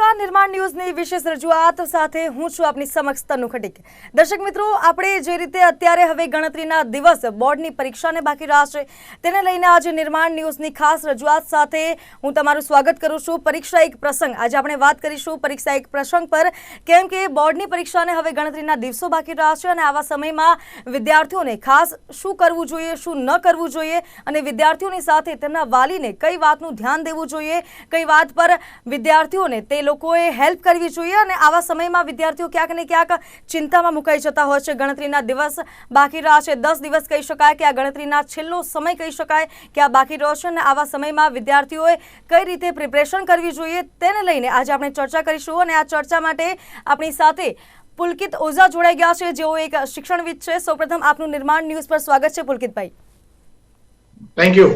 નમસ્કાર. નિર્માણ ન્યૂઝની વિશેષ રજૂઆત સાથે હું છું આપની સમક્ષ તનુ ખટીક. દર્શક મિત્રો, આપણે જે રીતે અત્યારે હવે ગણતરીના દિવસ બોર્ડની પરીક્ષાને બાકી રહ્યા છે તેને લઈને આજે નિર્માણ ન્યૂઝની ખાસ રજૂઆત સાથે હું તમારું સ્વાગત કરું છું. પરીક્ષા એક પ્રસંગ. આજે આપણે વાત કરીશું પરીક્ષા એક પ્રસંગ પર, કેમ કે બોર્ડની પરીક્ષાને હવે ગણતરીના દિવસો બાકી રહ્યા છે અને આવા સમયમાં વિદ્યાર્થીઓને ખાસ શું કરવું જોઈએ, શું ન કરવું જોઈએ અને વિદ્યાર્થીઓની સાથે તેમના વાલીને કઈ વાતનું ધ્યાન દેવું જોઈએ, કઈ વાત પર વિદ્યાર્થીઓને તે લોકોએ હેલ્પ કરવી જોઈએ અને આવા સમયમાં વિદ્યાર્થીઓ ક્યાંક ને ક્યાંક ચિંતામાં મુકાઈ જતા હોય છે. ગણતરીના દિવસ બાકી રહ્યા છે. દસ દિવસ કહી શકાય કે આ ગણતરીના છેલ્લો સમય કહી શકાય કે આ બાકી રહ્યો છે અને આવા સમયમાં વિદ્યાર્થીઓએ કઈ રીતે પ્રિપરેશન કરવી જોઈએ તેને લઈને આજે આપણે ચર્ચા કરીશું અને આ ચર્ચા માટે આપણી સાથે પુલકિત ઓઝા જોડાઈ ગયા છે. જેઓ એક શિક્ષણવિદ છે. સૌપ્રથમ આપનું નિર્માણ ન્યૂઝ પર સ્વાગત છે પુલકિતભાઈ. થેન્ક યુ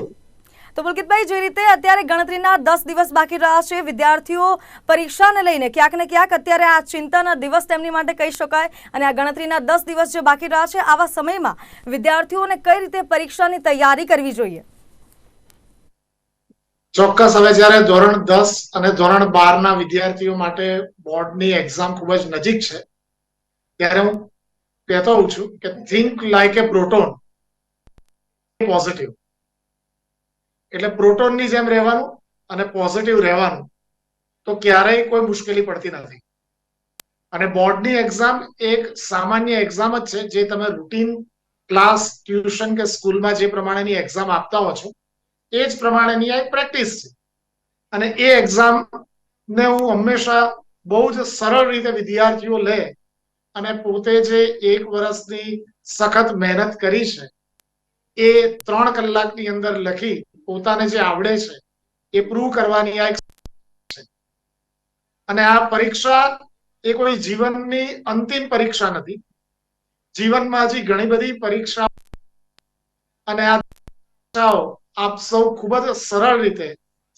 તો પુલકિતભાઈ, જે રીતે અત્યારે ગણતરીના દસ દિવસ બાકી રહ્યા છે, વિદ્યાર્થીઓ પરીક્ષાને લઈને ક્યાંક ને ક્યાંક અત્યારે આ ચિંતાના દિવસ તેમની માટે કહી શકાય અને આ ગણતરીના દસ દિવસ જે બાકી રહ્યા છે, આવા સમયમાં વિદ્યાર્થીઓને કઈ રીતે પરીક્ષાની તૈયારી કરવી જોઈએ? ચોક્કસ. હવે જયારે ધોરણ દસ અને ધોરણ બાર ના વિદ્યાર્થીઓ માટે બોર્ડની એક્ઝામ ખૂબ જ નજીક છે, ત્યારે હું કહેતો છું કે think like a proton positive એટલે પ્રોટોનની જેમ રહેવાનું અને પોઝિટિવ રહેવાનું, તો ક્યારેય કોઈ મુશ્કેલી પડતી નથી. અને બોર્ડની એક્ઝામ એક સામાન્ય એક્ઝામ જ છે, જે તમે રૂટીન ક્લાસ ટ્યુશન કે સ્કૂલમાં જે પ્રમાણેની એક્ઝામ આપતા હો છો, એ જ પ્રમાણેની આ પ્રેક્ટિસ છે. અને એ એક્ઝામ ને હું હંમેશા બહુ જ સરળ રીતે વિદ્યાર્થીઓ લે અને પોતે જે એક વર્ષની સખત મહેનત કરી છે, એ ત્રણ કલાકની અંદર લખી પોતાને જે આવડે છે, એ પ્રૂવ કરવાની આ એક અને આ પરીક્ષા એ કોઈ જીવનની અંતિમ પરીક્ષા નથી. જીવનમાં હજી ઘણી બધી પરીક્ષા અને આ પરીક્ષાઓ આપ સૌ ખૂબ જ સરળ રીતે,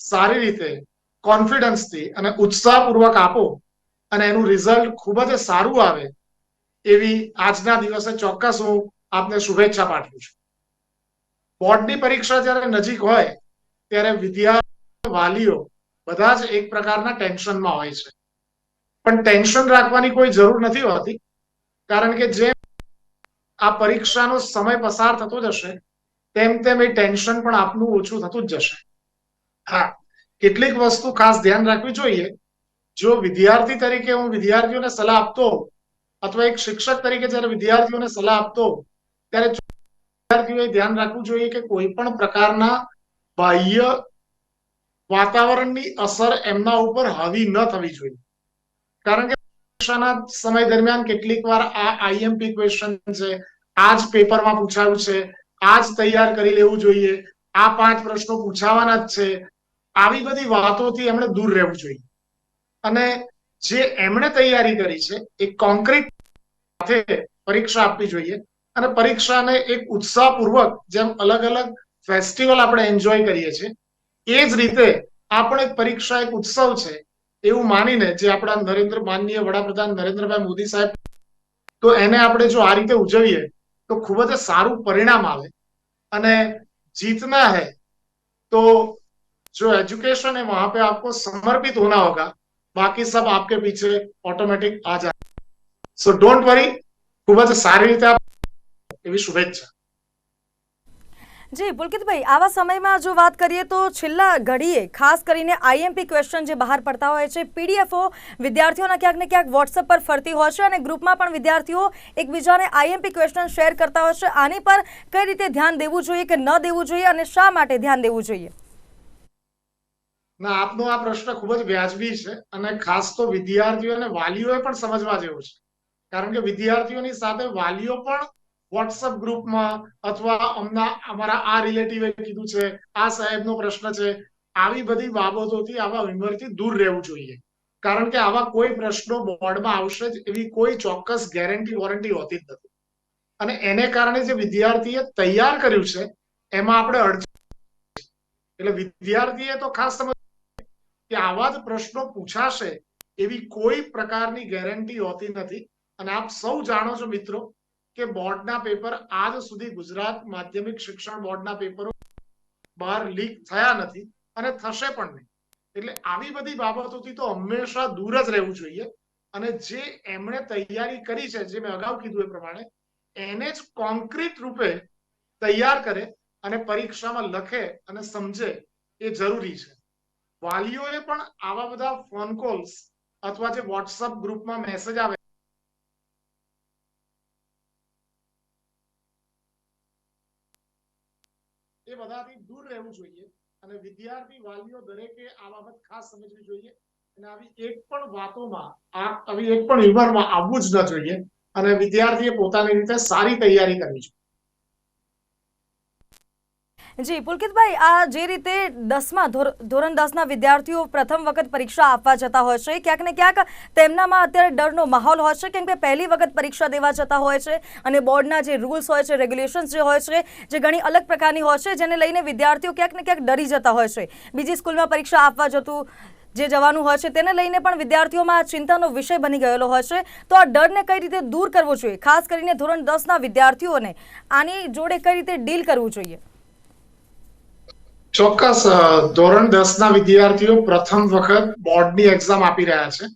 સારી રીતે કોન્ફિડન્સથી અને ઉત્સાહપૂર્વક આપો અને એનું રિઝલ્ટ ખૂબ જ સારું આવે એવી આજના દિવસે ચોક્કસ હું આપને શુભેચ્છા પાઠવું છું. બોર્ડની પરીક્ષા જ્યારે નજીક હોય, ત્યારે વિદ્યાર્થી વાલીઓ બધા જ એક પ્રકારના ટેન્શનમાં હોય છે. પણ ટેન્શન રાખવાની કોઈ જરૂર નથી હોતી, કારણ કે જેમ આ પરીક્ષાનો સમય પસાર થતો જશે, તેમ તેમ એ ટેન્શન પણ આપનું ઓછું થતું જ જશે. હા, કેટલીક વસ્તુ ખાસ ધ્યાન રાખવી જોઈએ. જો વિદ્યાર્થી તરીકે હું વિદ્યાર્થીઓને સલાહ આપતો, અથવા એક શિક્ષક તરીકે જ્યારે વિદ્યાર્થીઓને સલાહ આપતો, ત્યારે વિદ્યાર્થીઓએ ધ્યાન રાખવું જોઈએ કે કોઈ પણ પ્રકારના બાહ્ય વાતાવરણની અસર એમના ઉપર હાવી ન થવી જોઈએ. કારણ કે પરીક્ષાના સમય દરમિયાન કેટલીક વાર આ આઈએમપી ક્વેશ્ચન છે, આ જ પેપરમાં પૂછાયું છે, આ જ તૈયાર કરી લેવું જોઈએ, આ પાંચ પ્રશ્નો પૂછાવાના જ છે. આવી બધી વાતોથી એમણે દૂર રહેવું જોઈએ. અને જે એમણે તૈયારી કરી છે એ કોન્ક્રીટ સાથે પરીક્ષા આપવી જોઈએ. અને પરીક્ષાને એક ઉત્સાહપૂર્વક જેમ અલગ અલગ ફેસ્ટિવલ આપણે એન્જોય કરીએ છીએ એ જ રીતે આપણે પરીક્ષા એક ઉત્સવ છે એવું માનીને જે આપણા નરેન્દ્ર માનનીય વડાપ્રધાન નરેન્દ્રભાઈ મોદી સાહેબ તો એને આપણે જો આ રીતે ઉજવીએ તો ખૂબ જ સારું પરિણામ આવે અને जीतना है तो जो एजुकेशन है वहां पे आपको समर्पित होना होगा बाकी सब आपके पीछे ऑटोमेटिक आ जाए सो डोंट वरी ખૂબ જ સારી રીતે આપ એવી શુભેચ્છા. જી પુલકિતભાઈ આવા સમયમાં જો વાત કરીએ તો છેલ્લા ઘડીએ ખાસ કરીને આઈએમપી ક્વેશ્ચન જે બહાર પડતા હોય છે પીડીએફઓ વિદ્યાર્થીઓના ક્યાંક ને ક્યાંક વોટ્સઅપ પર ફરતી હોય છે અને ગ્રુપમાં પણ વિદ્યાર્થીઓ એકબીજાને આઈએમપી ક્વેશ્ચન શેર કરતા હોય છે. આની પર કઈ રીતે ધ્યાન દેવું જોઈએ કે ન દેવું જોઈએ અને શા માટે ધ્યાન દેવું જોઈએ? ના આપનો આ પ્રશ્ન ખૂબ જ વ્યાજબી છે અને ખાસ તો વિદ્યાર્થીઓ અને વાલીઓએ પણ સમજવા જેવું છે. કારણ કે વિદ્યાર્થીઓની સાથે વાલીઓ પણ વોટ્સઅપ ગ્રુપમાં અથવા અમના, અમારા આ રિલેટિવે કીધું છે, આ સાહેબનો પ્રશ્ન છે, આવી બધી બાબતોથી આવા વિમરથી દૂર રહેવું જોઈએ. કારણ કે આવા કોઈ પ્રશ્નો બોર્ડમાં આવશે જ એવી કોઈ ચોક્કસ ગેરંટી વોરંટી હોતી જ નથી. અને એને કારણે જે વિદ્યાર્થીએ તૈયાર કર્યું છે, એમાં આપણે અડચણ એટલે વિદ્યાર્થીએ તો ખાસ સમજ કે આવા જ પ્રશ્નો પૂછાશે એવી કોઈ પ્રકારની ગેરંટી હોતી નથી. અને આપ સૌ જાણો છો મિત્રો કે બોર્ડના પેપર આજ સુધી ગુજરાત માધ્યમિક શિક્ષણ બોર્ડના પેપરો બહાર લીક થયા નથી અને થશે પણ નહીં. એટલે આવી બધી બાબતોથી તો હંમેશા દૂર જ રહેવું જોઈએ અને જે એમણે તૈયારી કરી છે, જે મેં અગાઉ કીધું એ પ્રમાણે, એને જ કોન્ક્રીટ રૂપે તૈયાર કરે અને પરીક્ષામાં લખે અને સમજે એ જરૂરી છે. વાલીઓએ પણ આવા બધા ફોન કોલ્સ અથવા જે વોટ્સઅપ ગ્રુપમાં મેસેજ આવે એ દૂર રહેવું જોઈએ અને વિદ્યાર્થી વાલીઓ દરેકે આ બાબત ખાસ સમજવી જોઈએ અને આવી એક પણ વાતોમાં આવી એક પણ વિભાગમાં આવવું જ ન જોઈએ અને વિદ્યાર્થીએ પોતાની રીતે સારી તૈયારી કરવી જોઈએ. જી, પુલકિતભાઈ, આ જે રીતે દસમા ધોર- ધોરણ દસના વિદ્યાર્થીઓ પ્રથમ વખત પરીક્ષા આપવા જતા હોય છે, ક્યાંક ને ક્યાંક તેમનામાં અત્યારે ડરનો માહોલ હોય છે, કેમ કે પહેલી વખત પરીક્ષા દેવા જતા હોય છે અને બોર્ડના જે રૂલ્સ હોય છે, રેગ્યુલેશન્સ જે હોય છે, જે ઘણી અલગ પ્રકારની હોય છે, જેને લઈને વિદ્યાર્થીઓ ક્યાંક ને ક્યાંક ડરી જતા હોય છે. બીજી સ્કૂલમાં પરીક્ષા આપવા જતું જે જવાનું હોય છે, તેને લઈને પણ વિદ્યાર્થીઓમાં આ ચિંતાનો વિષય બની ગયેલો હોય છે. તો આ ડરને કઈ રીતે દૂર કરવો જોઈએ? ખાસ કરીને ધોરણ દસના વિદ્યાર્થીઓને આની જોડે કઈ રીતે ડીલ કરવું જોઈએ? ચોક્કસ ધોરણ દસ ના વિદ્યાર્થીઓ પ્રથમ વખત બોર્ડની એક્ઝામ આપી રહ્યા છે.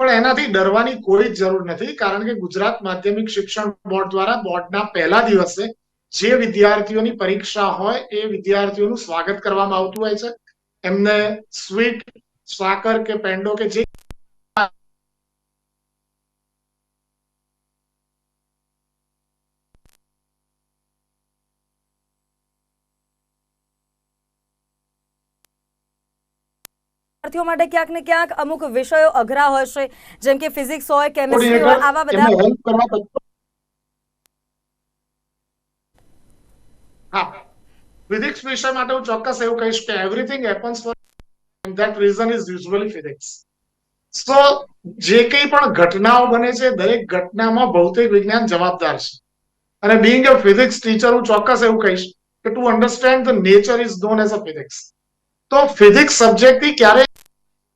પણ એનાથી ડરવાની કોઈ જ જરૂર નથી, કારણ કે ગુજરાત માધ્યમિક શિક્ષણ બોર્ડ દ્વારા બોર્ડના પહેલા દિવસે જે વિદ્યાર્થીઓની પરીક્ષા હોય, એ વિદ્યાર્થીઓનું સ્વાગત કરવામાં આવતું હોય છે. એમને સ્વીટ, સાકર કે પેંડો કે જે વિદ્યાર્થીઓ માટે ક્યાંક ને ક્યાંક અમુક વિષયો અઘરા હોય છે. જેમ કે ફિઝિક્સ હોય કેમિસ્ટ્રી હોય આવા બધા હા. ફિઝિક્સ વિષય માટે હું ચોક્કસ એવું કહીશ કે everything happens for that reason is usually physics so જે કંઈ પણ ઘટનાઓ બને છે દરેક ઘટનામાં ભૌતિક વિજ્ઞાન જવાબદાર છે. અને બિંગ અ ફિઝિક્સ ટીચર હું ચોક્કસ એવું કહીશ કે to understand the nature is known as a physics તો ફિઝિક્સ સબ્જેક્ટથી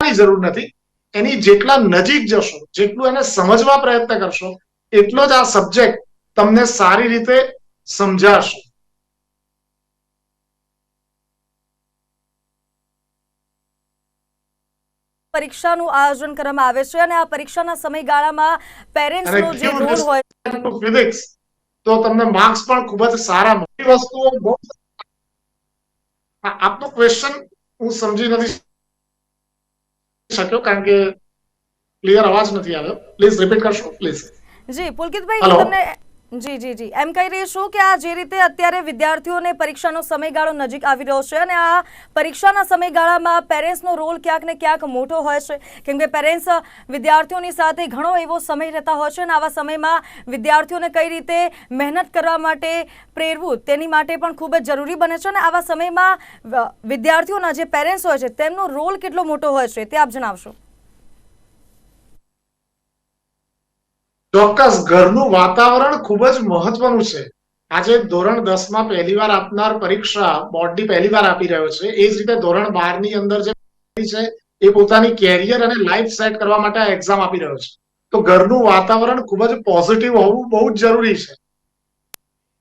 ક્યારેય જરૂર નથી. એની જેટલા નજીક જશો જેટલું એને સમજવા પ્રયત્ન કરશો એટલો જ આ સબ્જેક્ટ તમને સારી રીતે સમજાશે. પરીક્ષાનું આયોજન કરવામાં આવે છે અને આ પરીક્ષાના સમયગાળામાં પેરેન્ટ્સનો જે રોલ હોય ફિઝિક્સ તો તમને માર્ક્સ પણ ખૂબ જ સારા એ વસ્તુઓ બહુ આપનો ક્વેશ્ચન હું સમજી નથી શક્યો કારણ કે ક્લિયર અવાજ નથી આવ્યો. પ્લીઝ રિપીટ કરશો પ્લીઝ જી પુલકિતભાઈ તમને જી જી જી. એમ કહી રહી છું કે આ જે રીતે અત્યારે વિદ્યાર્થીઓને પરીક્ષાનો સમયગાળો નજીક આવી રહ્યો છે અને આ પરીક્ષાના સમયગાળામાં પેરેન્ટ્સનો રોલ ક્યાંક ને ક્યાંક મોટો હોય છે. કેમ કે પેરેન્ટ્સ વિદ્યાર્થીઓની સાથે ઘણો એવો સમય રહેતા હોય છે અને આવા સમયમાં વિદ્યાર્થીઓને કઈ રીતે મહેનત કરવા માટે પ્રેરવું તેની માટે પણ ખૂબ જ જરૂરી બને છે અને આવા સમયમાં વિદ્યાર્થીઓના જે પેરેન્ટ્સ હોય છે તેમનો રોલ કેટલો મોટો હોય છે તે આપ જણાવશો. ચોક્કસ ઘરનું વાતાવરણ ખૂબ જ મહત્વનું છે. આજે ધોરણ દસમાં પહેલી વાર આપનાર પરીક્ષા બોર્ડની પહેલી વાર આપી રહ્યો છે. એ જ રીતે ધોરણ બારની અંદર જે છે, એ પોતાની કેરિયર અને લાઈફ સેટ કરવા માટે આ એક્ઝામ આપી રહ્યો છે. તો ઘરનું વાતાવરણ ખૂબ જ પોઝિટિવ હોવું બહુ જ જરૂરી છે.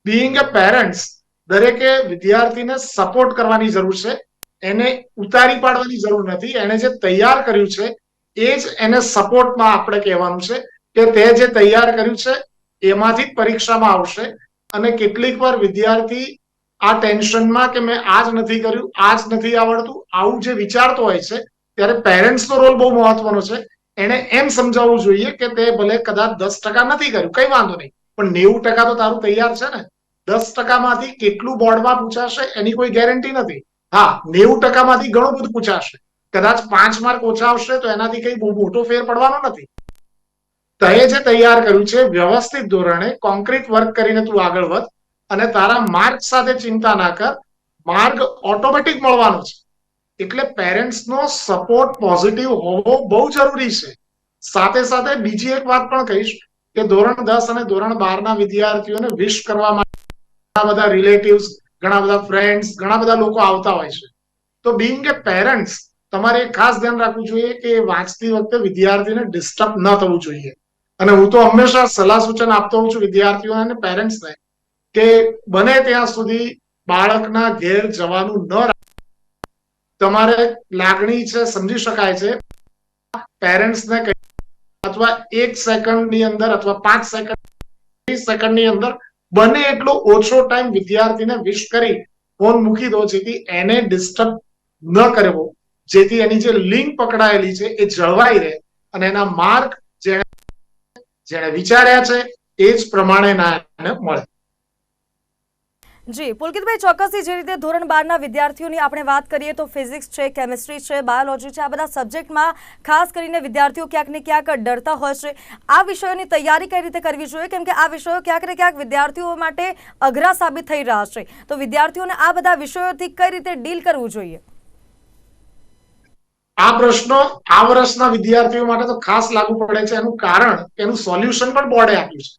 બિંગ અ પેરેન્ટ્સ દરેકે વિદ્યાર્થીને સપોર્ટ કરવાની જરૂર છે. એને ઉતારી પાડવાની જરૂર નથી. એને જે તૈયાર કર્યું છે, એ જ એને સપોર્ટમાં આપણે કહેવાનું છે. કે તે જે તૈયાર કર્યું છે, એમાંથી જ પરીક્ષામાં આવશે. અને કેટલીક વાર વિદ્યાર્થી આ ટેન્શનમાં કે મેં આ જ નથી કર્યું, આ જ નથી આવડતું, આવું જે વિચારતો હોય છે, ત્યારે પેરેન્ટ્સનો રોલ બહુ મહત્વનો છે. એને એમ સમજાવવું જોઈએ કે તે ભલે કદાચ દસ ટકા નથી કર્યું, કઈ વાંધો નહીં, પણ નેવું ટકા તો તારું તૈયાર છે ને. દસ ટકામાંથી કેટલું બોર્ડમાં પૂછાશે એની કોઈ ગેરંટી નથી. હા, નેવું ટકામાંથી ઘણું બધું પૂછાશે. કદાચ પાંચ માર્ક ઓછા આવશે તો એનાથી કઈ બહુ મોટો ફેર પડવાનો નથી. તે જે તૈયાર કર્યું છે. વ્યવસ્થિત ધોરણે કોન્ક્રીટ વર્ક કરીને તું આગળ વધ અને તારા માર્ક સાથે ચિંતા ના કર. માર્ગ ઓટોમેટિક મળવાનો છે. એટલે પેરેન્ટ્સનો સપોર્ટ પોઝિટિવ હોવો બહુ જરૂરી છે. સાથે સાથે બીજી એક વાત પણ કહીશ કે ધોરણ દસ અને ધોરણ બાર ના વિદ્યાર્થીઓને વિશ કરવા માટે ઘણા બધા રિલેટિવ્સ ઘણા બધા ફ્રેન્ડ્સ ઘણા બધા લોકો આવતા હોય છે. તો બિંગ એ પેરેન્ટ્સ તમારે ખાસ ધ્યાન રાખવું જોઈએ કે વાંચતી વખતે વિદ્યાર્થીને ડિસ્ટર્બ ન થવું જોઈએ. અને હું તો હંમેશા સલાહ સૂચન આપતો હોઉં છું વિદ્યાર્થીઓને અને પેરેન્ટ્સને કે બને ત્યાં સુધી બાળકના ઘેર જવાનું ન તમારે લાગણી છે, સમજી શકાય છે. પેરેન્ટ્સને અથવા એક સેકન્ડની અંદર અથવા પાંચ સેકન્ડ ત્રીસ સેકન્ડની અંદર બને એટલો ઓછો ટાઈમ વિદ્યાર્થીને વિશ કરી ફોન મૂકી દો, જેથી એને ડિસ્ટર્બ ન કરવો. જેથી એની જે લિંક પકડાયેલી છે એ જળવાઈ રહે અને એના માર્ક જેણે વિચાર્યા છે, એ જ પ્રમાણેના એને મળે. જી, પુલકિતભાઈ, ચોક્કસથી જે રીતે ધોરણ બારના વિદ્યાર્થીઓની આપણે વાત કરીએ તો ફિઝિક્સ છે, કેમિસ્ટ્રી છે, બાયોલોજી છે, આ બધા સબ્જેક્ટમાં ખાસ કરીને વિદ્યાર્થીઓ ક્યાંક ને ક્યાંક ડરતા હોય છે. આ વિષયોની તૈયારી કઈ રીતે કરવી જોઈએ? કેમ કે આ વિષયો ક્યાંક ને ક્યાંક વિદ્યાર્થીઓ માટે અઘરા સાબિત થઈ રહ્યા છે. તો વિદ્યાર્થીઓને આ બધા વિષયોથી કઈ રીતે ડીલ કરવું જોઈએ? આ પ્રશ્નો આ વર્ષના વિદ્યાર્થીઓ માટે તો ખાસ લાગુ પડે છે. એનું કારણ, એનું સોલ્યુશન પણ બોર્ડે આપ્યું છે.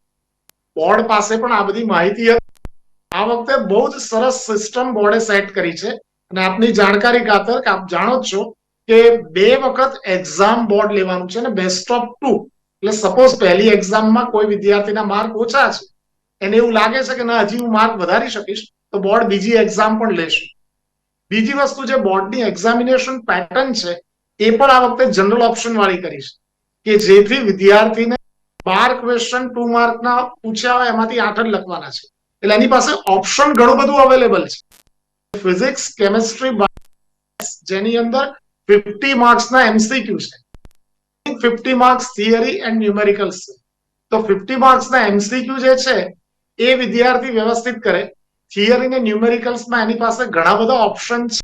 બોર્ડ પાસે પણ આ બધી માહિતી હતી. આ વખતે બહુ જ સરસ સિસ્ટમ બોર્ડે સેટ કરી છે. અને આપની જાણકારી ખાતર આપ જાણો જ છો કે બે વખત એક્ઝામ બોર્ડ લેવાનું છે અને બેસ્ટ ઓફ ટુ એટલે સપોઝ પહેલી એક્ઝામમાં કોઈ વિદ્યાર્થીના માર્ક ઓછા છે. એને એવું લાગે છે કે ના, હજી હું માર્ક વધારી શકીશ, તો બોર્ડ બીજી એક્ઝામ પણ લેશે. બીજી વસ્તુ, જે બોર્ડની એક્ઝામિનેશન પેટર્ન છે એ પણ આ વખતે જનરલ ઓપ્શન વાળી કરી છે કે જેથી વિદ્યાર્થીને બાર ક્વેશ્ચન ટુ માર્કના પૂછ્યા હોય એમાંથી આઠ જ લખવાના છે. એટલે એની પાસે ઓપ્શન ઘણું બધું અવેલેબલ છે. ફિઝિક્સ કેમેસ્ટ્રી જેની અંદર ફિફ્ટી માર્ક્સના એમસીક્યુ છે. Fifty marks theory and numericals છે. તો ફિફ્ટી માર્ક્સના એમસીક્યુ જે છે, એ વિદ્યાર્થી વ્યવસ્થિત કરે. થિયરી ને ન્યુમેરિકલ્સમાં એની પાસે ઘણા બધા ઓપ્શન છે.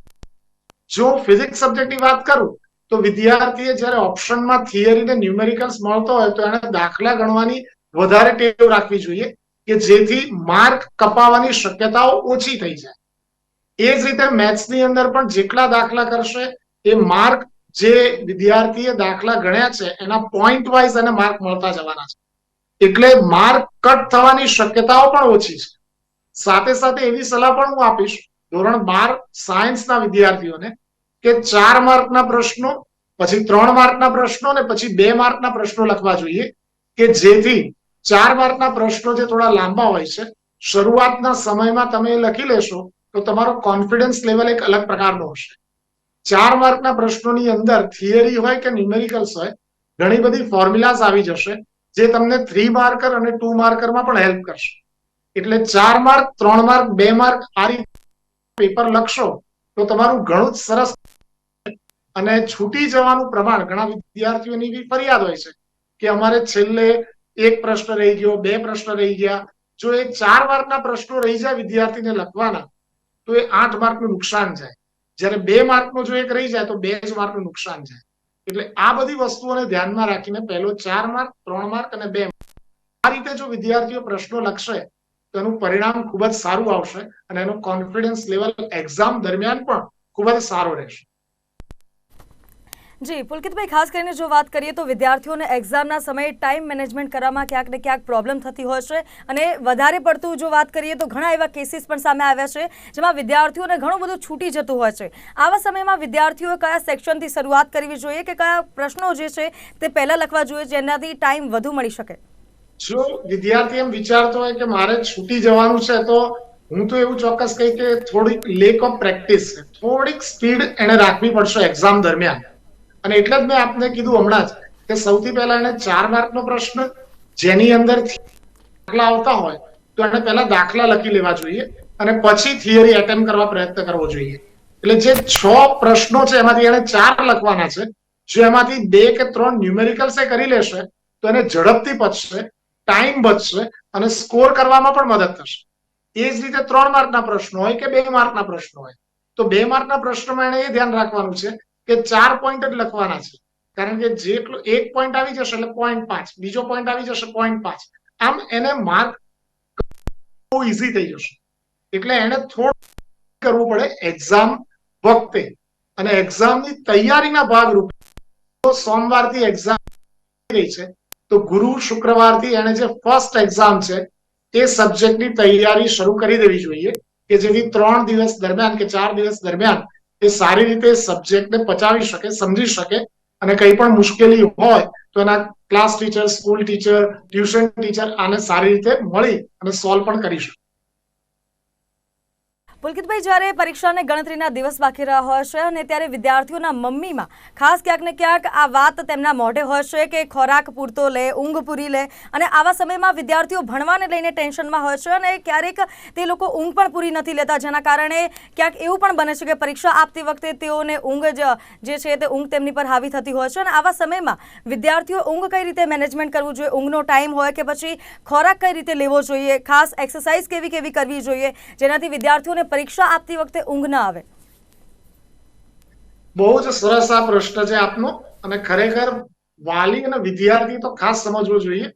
જો ફિઝિક્સ સબ્જેક્ટની વાત કરું તો વિદ્યાર્થીએ જ્યારે ઓપ્શનમાં થિયરી ને ન્યુમેરિકલ્સ મળતો હોય તો એને દાખલા ગણવાની વધારે ટેવ રાખવી જોઈએ કે જેથી માર્ક કપાવવાની શક્યતાઓ ઓછી થઈ જાય. એ જ રીતે મેથ્સની અંદર પણ જેટલા દાખલા કરશે એ માર્ક જે વિદ્યાર્થીએ દાખલા ગણ્યા છે એના પોઈન્ટ વાઇઝ એને માર્ક મળતા જવાના છે. એટલે માર્ક કટ થવાની શક્યતાઓ પણ ઓછી છે. સાથે સાથે એવી સલાહ પણ હું આપીશ. ધોરણ બાર સાયન્સના વિદ્યાર્થીઓને કે ચાર માર્કના પ્રશ્નો, પછી ત્રણ માર્કના પ્રશ્નો અને પછી બે માર્કના પ્રશ્નો લખવા જોઈએ કે જેથી ચાર માર્કના પ્રશ્નો જે થોડા લાંબા હોય છે, શરૂઆતના સમયમાં તમે એ લખી લેશો તો તમારો કોન્ફિડન્સ લેવલ એક અલગ પ્રકારનો હશે. ચાર માર્કના પ્રશ્નોની અંદર થિયરી હોય કે ન્યુમેરિકલ્સ હોય, ઘણી બધી ફોર્મ્યુલાસ આવી જશે જે તમને થ્રી માર્કર અને ટુ માર્કરમાં પણ હેલ્પ કરશે. એટલે ચાર માર્ક, ત્રણ માર્ક, બે માર્ક આ રીતે પેપર લખશો તો તમારું ઘણું જ સરસ અને છૂટી જવાનું પ્રમાણ, ઘણા વિદ્યાર્થીઓની બી ફરિયાદ હોય છે કે અમારે છેલ્લે એક પ્રશ્ન રહી ગયો, બે પ્રશ્ન રહી ગયા. જો એ ચાર માર્કના પ્રશ્નો રહી જાય વિદ્યાર્થીને લખવાના, તો એ આઠ માર્કનું નુકસાન જાય. જ્યારે બે માર્કનો જો એક રહી જાય, તો બે જ માર્કનું નુકસાન જાય. એટલે આ બધી વસ્તુઓને ધ્યાનમાં રાખીને પહેલો ચાર માર્ક, ત્રણ માર્ક અને બે આ રીતે જો વિદ્યાર્થીઓ પ્રશ્નો લખશે, તો એનું પરિણામ ખૂબ જ સારું આવશે અને એનો કોન્ફિડન્સ લેવલ એક્ઝામ દરમિયાન પણ ખૂબ જ સારો રહેશે. જી, પુલકિતભાઈ, ખાસ કરીને જો વાત કરીએ તો વિદ્યાર્થીઓને એક્ઝામના સમયે ટાઈમ મેનેજમેન્ટ કરવામાં ક્યાંક ને ક્યાંક પ્રોબ્લેમ થતી હોય છે. અને વધારે પડતું જો વાત કરીએ તો ઘણા એવા કેસીસ પણ સામે આવ્યા છે, જેમાં વિદ્યાર્થીઓને ઘણું બધું છૂટી જતું હોય છે. આવા સમયમાં વિદ્યાર્થીઓએ કયા સેક્શનથી શરૂઆત કરવી જોઈએ કે કયા પ્રશ્નો જે છે તે પહેલાં લખવા જોઈએ જેનાથી ટાઈમ વધુ મળી શકે? જો વિદ્યાર્થી એમ વિચારતો હોય કે મારે છૂટી જવાનું છે, તો હું તો એવું ચોક્કસ કહી કે થોડીક લેક ઓફ પ્રેક્ટિસ થોડીક સ્પીડ એને રાખવી પડશે એક્ઝામ દરમિયાન. અને એટલે જ મેં આપને કીધું હમણાં જ કે સૌથી પહેલા એને ચાર માર્કનો પ્રશ્ન, જેની અંદર દાખલા આવતા હોય તો એને પહેલા દાખલા લખી લેવા જોઈએ અને પછી થિયરી એટેમ્પ કરવા પ્રયત્ન કરવો જોઈએ. એટલે જે છ પ્રશ્નો છે એમાંથી એને ચાર લખવાના છે. જો એમાંથી બે કે ત્રણ ન્યુમેરિકલ્સ એ કરી લેશે, તો એને ઝડપથી પચશે ટાઈમ બચશે અને સ્કોર કરવામાં પણ મદદ થશે. એ જ રીતે ત્રણ માર્કના પ્રશ્નો હોય કે બે માર્કના પ્રશ્નો હોય. તો બે માર્કના પ્રશ્નમાં એને એ ધ્યાન રાખવાનું છે કે ચાર પોઈન્ટ જ લખવાના છે. કારણ કે જેટલો, એક પોઈન્ટ આવી જશે એટલે પોઈન્ટ પાંચ. બીજો પોઈન્ટ આવી જશે પોઈન્ટ પાંચ. આમ એને માર્ક બહુ ઇઝી થઈ જશે. એટલે એને થોડું કરવું પડે એક્ઝામ વખતે. અને એક્ઝામની તૈયારીના ભાગરૂપે સોમવારથી એક્ઝામ રહી છે. તો ગુરુ શુક્રવારથી એને જે ફર્સ્ટ એક્ઝામ છે, એ સબ્જેક્ટની તૈયારી શરૂ કરી દેવી જોઈએ કે જેથી ત્રણ દિવસ દરમિયાન કે ચાર દિવસ દરમિયાન એ સારી રીતે સબ્જેક્ટને પચાવી શકે, સમજી શકે અને કંઈ પણ મુશ્કેલી હોય તો એના class teacher, school teacher, tuition teacher આને સારી રીતે મળી અને સોલ્વ પણ કરી શકે. પુલકિતભાઈ, જ્યારે પરીક્ષાને ગણતરીના દિવસ બાકી રહ્યા હોય છે અને ત્યારે વિદ્યાર્થીઓના મમ્મીમાં ખાસ ક્યાંક ને ક્યાંક આ વાત તેમના મોઢે હોય છે કે ખોરાક પૂરતો લે, ઊંઘ પૂરી લે અને આવા સમયમાં વિદ્યાર્થીઓ ભણવાને લઈને ટેન્શનમાં હોય છે અને ક્યારેક તે લોકો ઊંઘ પણ પૂરી નથી લેતા, જેના કારણે ક્યાંક એવું પણ બને છે કે પરીક્ષા આપતી વખતે તેઓને ઊંઘ જ છે તે ઊંઘ તેમની પર હાવી થતી હોય છે અને આવા સમયમાં વિદ્યાર્થીઓ ઊંઘ કઈ રીતે મેનેજમેન્ટ કરવું જોઈએ, ઊંઘનો ટાઈમ હોય કે પછી ખોરાક કઈ રીતે લેવો જોઈએ, ખાસ એક્સરસાઇઝ કેવી કેવી કરવી જોઈએ, જેનાથી વિદ્યાર્થીઓને પરીક્ષા આપતી વખતે ઊંઘ ન આવે. બહુ જ સરસ આ પ્રશ્ન છે આપનો. અને ખરેખર વાલી અને વિદ્યાર્થી તો ખાસ સમજવું જોઈએ.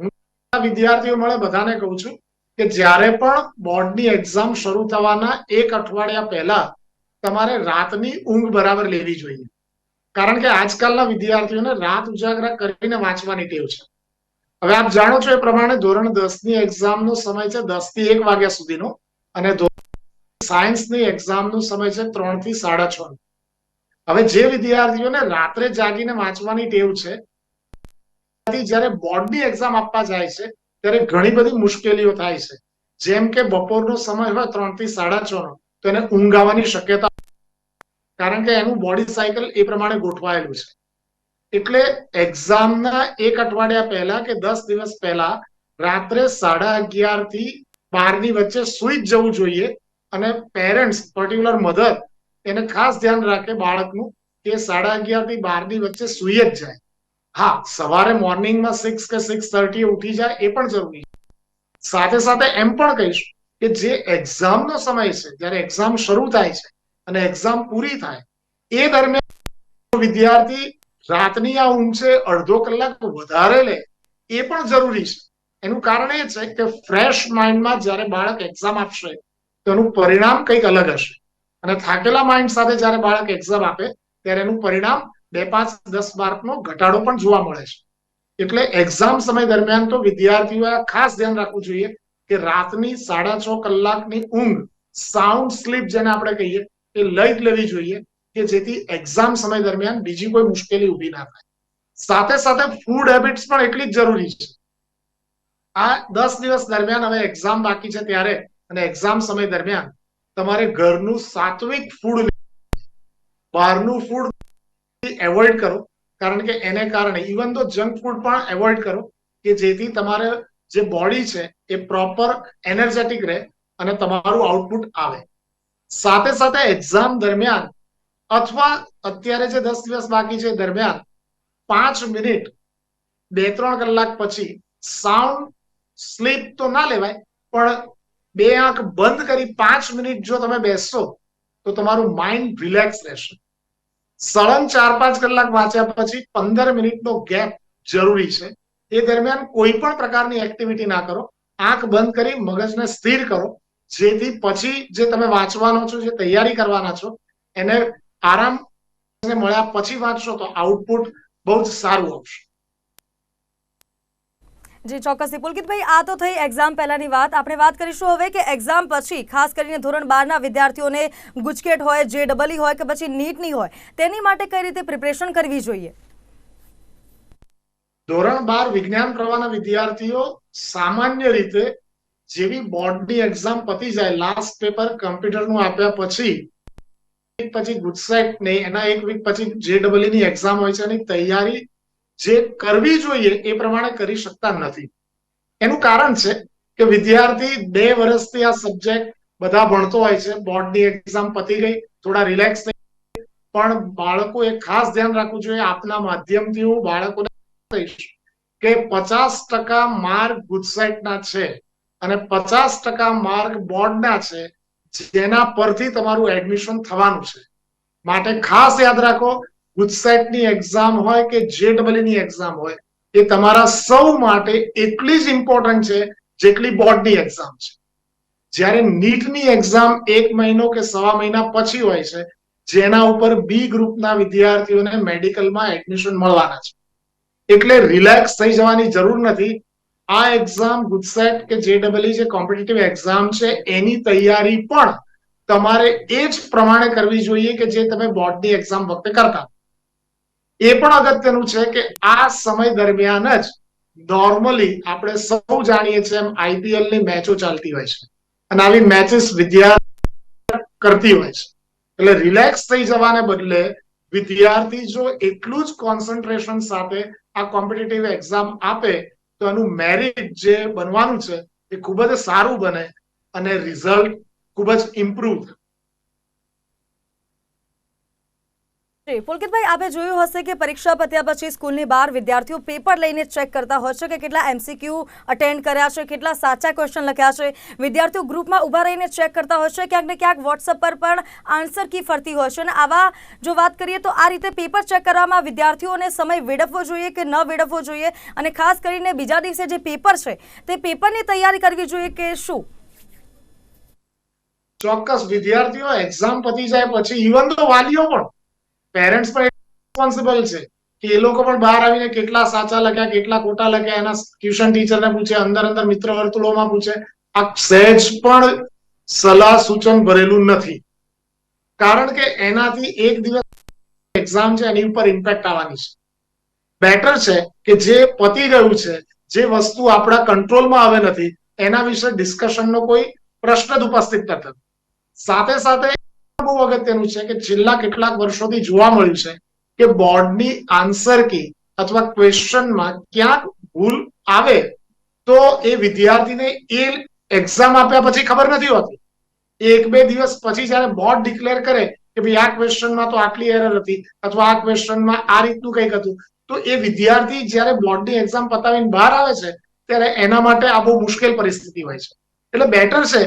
હું વિદ્યાર્થીઓ મળે બધાને કહું છું કે જ્યારે પણ બોર્ડની એક્ઝામ શરૂ થવાના એક અઠવાડિયા પહેલા તમારે રાતની ઊંઘ બરાબર લેવી જોઈએ. કારણ કે આજકાલના વિદ્યાર્થીઓને રાત ઉજાગરા કરીને વાંચવાની ટેવ છે. હવે આપ જાણો છો એ પ્રમાણે ધોરણ દસની એક્ઝામ નો સમય છે દસથી એક વાગ્યા સુધીનો. અને સાયન્સની એક્ઝામનો સમય છે ત્રણથી સાડા છ. હવે જે વિદ્યાર્થીઓને રાત્રે જાગીને વાંચવાની ટેવ છે જ્યારે બોર્ડની એક્ઝામ આપવા જાય છે, ત્યારે ઘણી બધી મુશ્કેલીઓ થાય છે. જેમ કે બપોરનો સમય હોય ત્રણથી સાડા છ નો, તો એને ઊંઘ આવવાની શક્યતા કારણ કે એનું બોડી સાયકલ એ પ્રમાણે ગોઠવાયેલું છે. એટલે એક્ઝામના એક અઠવાડિયા પહેલા કે દસ દિવસ પહેલા રાત્રે સાડા અગિયારથી બારની વચ્ચે સુઈ જ જવું જોઈએ અને પેરેન્ટ્સ પર્ટિક્યુલર મધર એને ખાસ ધ્યાન રાખે બાળકનું કે સાડા અગિયારથી બારની વચ્ચે સુઈ જ જાય. હા, સવારે મોર્નિંગમાં સિક્સ કે સિક્સ થર્ટી ઉઠી જાય એ પણ જરૂરી સાથે સાથે એમ પણ કહીશ કે જે એક્ઝામનો સમય છે, જ્યારે એક્ઝામ શરૂ થાય છે અને એક્ઝામ પૂરી થાય, એ દરમિયાન વિદ્યાર્થી રાતની આ ઊંઘ છે, અડધો કલાક વધારે લે, એ પણ જરૂરી છે. એનું કારણ એ છે કે ફ્રેશ માઇન્ડમાં જ્યારે બાળક એક્ઝામ આપશે તો એનું પરિણામ કંઈક અલગ હશે. અને થાકેલા માઇન્ડ સાથે જ્યારે બાળક એક્ઝામ આપે, ત્યારે એનું પરિણામ બે પાંચ દસ માર્કનો ઘટાડો પણ જોવા મળે છે. એટલે એક્ઝામ સમય દરમિયાન તો વિદ્યાર્થીઓએ ખાસ ધ્યાન રાખવું જોઈએ કે રાતની સાડા છ કલાકની ઊંઘ સાઉન્ડ સ્લીપ જેને આપણે કહીએ, એ લઈ જ લેવી જોઈએ કે જેથી એક્ઝામ સમય દરમિયાન બીજી કોઈ મુશ્કેલી ઊભી ના થાય. સાથે સાથે ફૂડ હેબિટ્સ પણ એટલી જ જરૂરી છે. આ દસ દિવસ દરમિયાન હવે એક્ઝામ બાકી છે ત્યારે અને એક્ઝામ સમય દરમિયાન તમારે ઘરનું સાત્વિક ફૂડ બહારનું ફૂડ એવોઇડ કરો. કારણ કે એને કારણે ઇવન તો જંક ફૂડ પણ એવોઇડ કરો કે જેથી તમારે જે બોડી છે એ પ્રોપર એનર્જેટિક રહે અને તમારું આઉટપુટ આવે. સાથે સાથે એક્ઝામ દરમિયાન અથવા અત્યારે જે દસ દિવસ બાકી છે દરમિયાન પાંચ મિનિટ, બે ત્રણ કલાક પછી સાઉન્ડ સ્લીપ તો ના લેવાય, પણ બે આંખ બંધ કરી પાંચ મિનિટ જો તમે બેસશો, તો તમારું માઇન્ડ રિલેક્સ રહેશે. સળંગ ચાર પાંચ કલાક વાંચ્યા પછી પંદર મિનિટનો ગેપ જરૂરી છે. એ દરમિયાન કોઈ પણ પ્રકારની એક્ટિવિટી ના કરો. આંખ બંધ કરી મગજને સ્થિર કરો. જેથી પછી જે તમે વાંચવાનો છો, જે તૈયારી કરવાના છો, એને આરામ મળ્યા પછી વાંચશો તો આઉટપુટ બહુ જ સારું આવશે. જી, ચોક્કસથી. પુલકિતભાઈ આ તો થઈ એક્ઝામ પહેલાની વાત. આપણે વાત કરીશું હવે કે એક્ઝામ પછી, ખાસ કરીને ધોરણ બારના વિદ્યાર્થીઓને ગુજકેટ હોય જે ડબલઈ હોય કે પછી નીટની હોય, તેની માટે કઈ રીતે પ્રિપરેશન કરવી જોઈએ? ધોરણ બાર વિજ્ઞાન પ્રવાહના વિદ્યાર્થીઓ સામાન્ય રીતે જેવી બોર્ડની એક્ઝામ પતી જાય લાસ્ટ પેપર કમ્પ્યુટરનું આપ્યા પછી પછી ગુજસેટ ને એના એક વીક પછી જે ડબલઈ ની એક્ઝામ હોય છે, એની તૈયારી જે કરવી જોઈએ એ પ્રમાણે કરી શકતા નથી. એનું કારણ છે કે વિદ્યાર્થી બે વર્ષથી આ સબ્જેક્ટ બધા ભણતો હોય છે. બોર્ડની એક્ઝામ પતી ગઈ, થોડા રિલેક્સ થઈ પણ બાળકોએ ખાસ ધ્યાન રાખવું જોઈએ આપના માધ્યમથી હું બાળકોને કહીશ કે પચાસ ટકા માર્ક ગુજસેટના છે અને પચાસ ટકા માર્ક બોર્ડના છે, જેના પરથી તમારું એડમિશન થવાનું છે. માટે ખાસ યાદ રાખો ગુજસેટની એક્ઝામ હોય કે જે ની એક્ઝામ હોય, એ તમારા સૌ માટે એટલી જ ઇમ્પોર્ટન્ટ છે જેટલી બોર્ડની એક્ઝામ છે. જ્યારે નીટની એક્ઝામ એક મહિનો કે સવા મહિના પછી હોય છે, જેના ઉપર બી ગ્રુપના વિદ્યાર્થીઓને મેડિકલમાં એડમિશન મળવાના છે. એટલે રિલેક્સ થઈ જવાની જરૂર નથી. આ એક્ઝામ ગુજસેટ કે જે જે કોમ્પિટિટિવ એક્ઝામ છે, એની તૈયારી પણ તમારે એ જ પ્રમાણે કરવી જોઈએ કે જે તમે બોર્ડની એક્ઝામ વખતે કરતા એ પણ અગત્યનું છે કે આ સમય દરમિયાન જ નોર્મલી આપણે સૌ જાણીએ છીએ એમ આઈપીએલની મેચો ચાલતી હોય છે. અને આવી મેચિસ વિદ્યાર્થી કરતી હોય છે. એટલે રિલેક્સ થઈ જવાને બદલે વિદ્યાર્થી જો એટલું જ કોન્સન્ટ્રેશન સાથે આ કોમ્પિટિટિવ એક્ઝામ આપે, તો એનું મેરિટ જે બનવાનું છે એ ખૂબ જ સારું બને અને રિઝલ્ટ ખૂબ જ ઇમ્પ્રુવ થાય જી પુલકિતભાઈ, આપે જોયું હશે કે પરીક્ષા પત્યા પછી સ્કૂલની બહાર વિદ્યાર્થીઓ પેપર લઈને ચેક કરતા હોય છે કે કેટલા એમસીક્યુ અટેન્ડ કર્યા છે, કેટલા સાચા ક્વેશ્ચન લખ્યા છે. વિદ્યાર્થીઓ ગ્રુપમાં ઊભા રહીને ચેક કરતા હોય છે, ક્યાંક ને ક્યાંક વોટ્સઅપ પર પણ આન્સર કી ફરતી હોય છે. અને આવા જો વાત કરીએ તો આ રીતે પેપર ચેક કરવામાં વિદ્યાર્થીઓને સમય વેડફવો જોઈએ કે ન વેડફવો જોઈએ? અને ખાસ કરીને બીજા દિવસે જે પેપર છે, તે પેપરની તૈયારી કરવી જોઈએ કે શું? ચોક્કસ વિદ્યાર્થીઓ એક્ઝામ પતી જાય પછી ઇવન તો વાલીઓ પણ પેરેન્ટ્સ પણ રિસ્પોન્સિબલ છે કે એ લોકો પણ બહાર આવીને કેટલા સાચા લખ્યા, કેટલા ખોટા લખ્યા, એના ટ્યુશન ટીચરને પૂછે, અંદર અંદર મિત્ર વર્તુળોમાં પૂછે. આ સહેજ પણ સલાહ સૂચન ભરેલું નથી. કારણ કે એનાથી એક દિવસ એક્ઝામ છે, એની ઉપર ઇમ્પેક્ટ આવવાની છે. બેટર છે કે જે પતી ગયું છે, જે વસ્તુ આપણા કંટ્રોલમાં આવે નથી, એના વિશે ડિસ્કશનનો કોઈ પ્રશ્ન જ ઉપસ્થિત નથી. સાથે સાથે બહુ અગત્યનું છે કે છેલ્લા કેટલાક વર્ષોથી જોવા મળ્યું છે કે બોર્ડની આન્સર કી અથવા ક્વેશ્ચનમાં ક્યાંક ભૂલ આવે તો એ વિદ્યાર્થીને એ એક્ઝામ આપ્યા પછી ખબર નથી હોતી. એક બે દિવસ પછી જયારે બોર્ડ ડિક્લેર કરે કે ભાઈ આ ક્વેશ્ચનમાં તો આટલી એરર હતી અથવા આ ક્વેશ્ચનમાં આ રીતનું કંઈક હતું, તો એ વિદ્યાર્થી જ્યારે બોર્ડની એક્ઝામ પતાવીને બહાર આવે છે ત્યારે એના માટે આ બહુ મુશ્કેલ પરિસ્થિતિ હોય છે. એટલે બેટર છે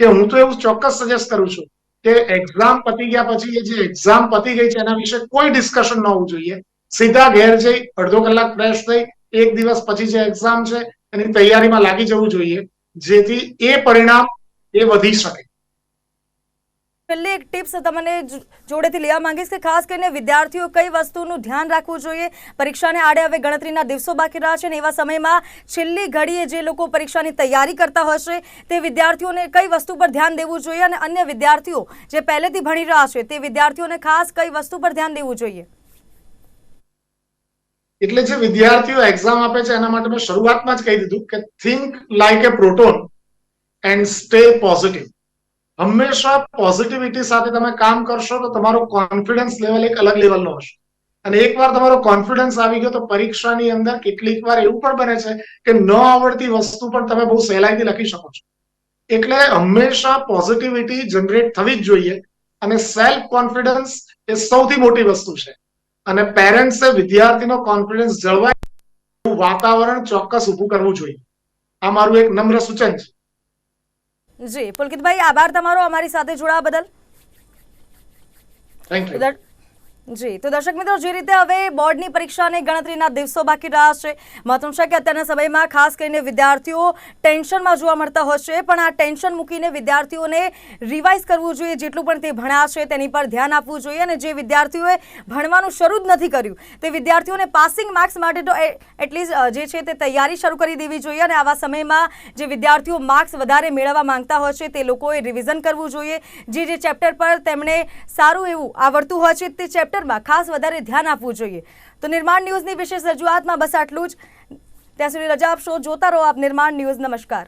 કે હું તો એવું ચોક્કસ સજેસ્ટ કરું છું કે એક્ઝામ પતી ગયા પછી એ જે એક્ઝામ પતી ગઈ છે એના વિશે કોઈ ડિસ્કશન ન હોવું જોઈએ. સીધા ઘેર જઈ અડધો કલાક ફ્રેશ થઈ એક દિવસ પછી જે એક્ઝામ છે એની તૈયારીમાં લાગી જવું જોઈએ, જેથી એ પરિણામ એ વધી શકે. છેલ્લી એક ટિપ્સ તમને જોડેથી લેવા માંગીશ કે ખાસ કરીને વિદ્યાર્થીઓ કઈ વસ્તુનું ધ્યાન રાખવું જોઈએ? પરીક્ષાને આડે હવે ગણતરીના દિવસો બાકી રહ્યા છે અને એવા સમયમાં છેલ્લી ઘડીએ જે લોકો પરીક્ષાની તૈયારી કરતા હશે, તે વિદ્યાર્થીઓને કઈ વસ્તુ પર ધ્યાન દેવું જોઈએ અને અન્ય વિદ્યાર્થીઓ જે પહેલેથી ભણી રહ્યા છે, તે વિદ્યાર્થીઓને ખાસ કઈ વસ્તુ પર ધ્યાન દેવું જોઈએ? એટલે જે વિદ્યાર્થીઓ એક્ઝામ આપે છે, એના માટે મેં શરૂઆતમાં જ કહી દીધું કે think like a proton and stay positive હંમેશા પોઝિટિવિટી સાથે તમે કામ કરશો તો તમારો કોન્ફિડન્સ લેવલ એક અલગ લેવલનો હશે. અને એકવાર તમારો કોન્ફિડન્સ આવી ગયો તો પરીક્ષાની અંદર કેટલીક વાર એવું પણ બને છે કે ન આવડતી વસ્તુ પણ તમે બહુ સહેલાઈથી લખી શકો છો. એટલે હંમેશા પોઝિટિવિટી જનરેટ થવી જ જોઈએ અને સેલ્ફ કોન્ફિડન્સ એ સૌથી મોટી વસ્તુ છે. અને પેરેન્ટ્સે વિદ્યાર્થીનો કોન્ફિડન્સ જળવાય, વાતાવરણ ચોક્કસ ઊભું કરવું જોઈએ. આ મારું એક નમ્ર સૂચન છે. જી પુલકિતભાઈ આભાર તમારો અમારી સાથે જોડાવા બદલ. થેન્ક યુ જી, તો દર્શક મિત્રો, જે રીતે હવે બોર્ડની પરીક્ષાની ગણતરીના દિવસો બાકી રહ્યા છે, મહત્વનું છે કે અત્યારના સમયમાં ખાસ કરીને વિદ્યાર્થીઓ ટેન્શનમાં જોવા મળતા હોય છે, પણ આ ટેન્શન મૂકીને વિદ્યાર્થીઓને રિવાઇઝ કરવું જોઈએ, જેટલું પણ તે ભણ્યા છે તેની પર ધ્યાન આપવું જોઈએ અને જે વિદ્યાર્થીઓએ ભણવાનું શરૂ જ નથી કર્યું, તે વિદ્યાર્થીઓને પાસિંગ માર્ક્સ માટે તો એટલીસ્ટ જે છે તે તૈયારી શરૂ કરી દેવી જોઈએ અને આવા સમયમાં જે વિદ્યાર્થીઓ માર્ક્સ વધારે મેળવવા માંગતા હોય છે તે લોકોએ રિવિઝન કરવું જોઈએ, જે જે ચેપ્ટર પર તેમણે સારું એવું આવડતું હોય છે તે ચેપ્ટરમાં ખાસ વધારે ધ્યાન આપવું જોઈએ. તો નિર્માણ ન્યૂઝની વિશેષ રજૂઆતમાં બસ આટલું જ. ત્યાં સુધી રજા આપશો, જોતા રહો આપ નિર્માણ ન્યૂઝ, નમસ્કાર.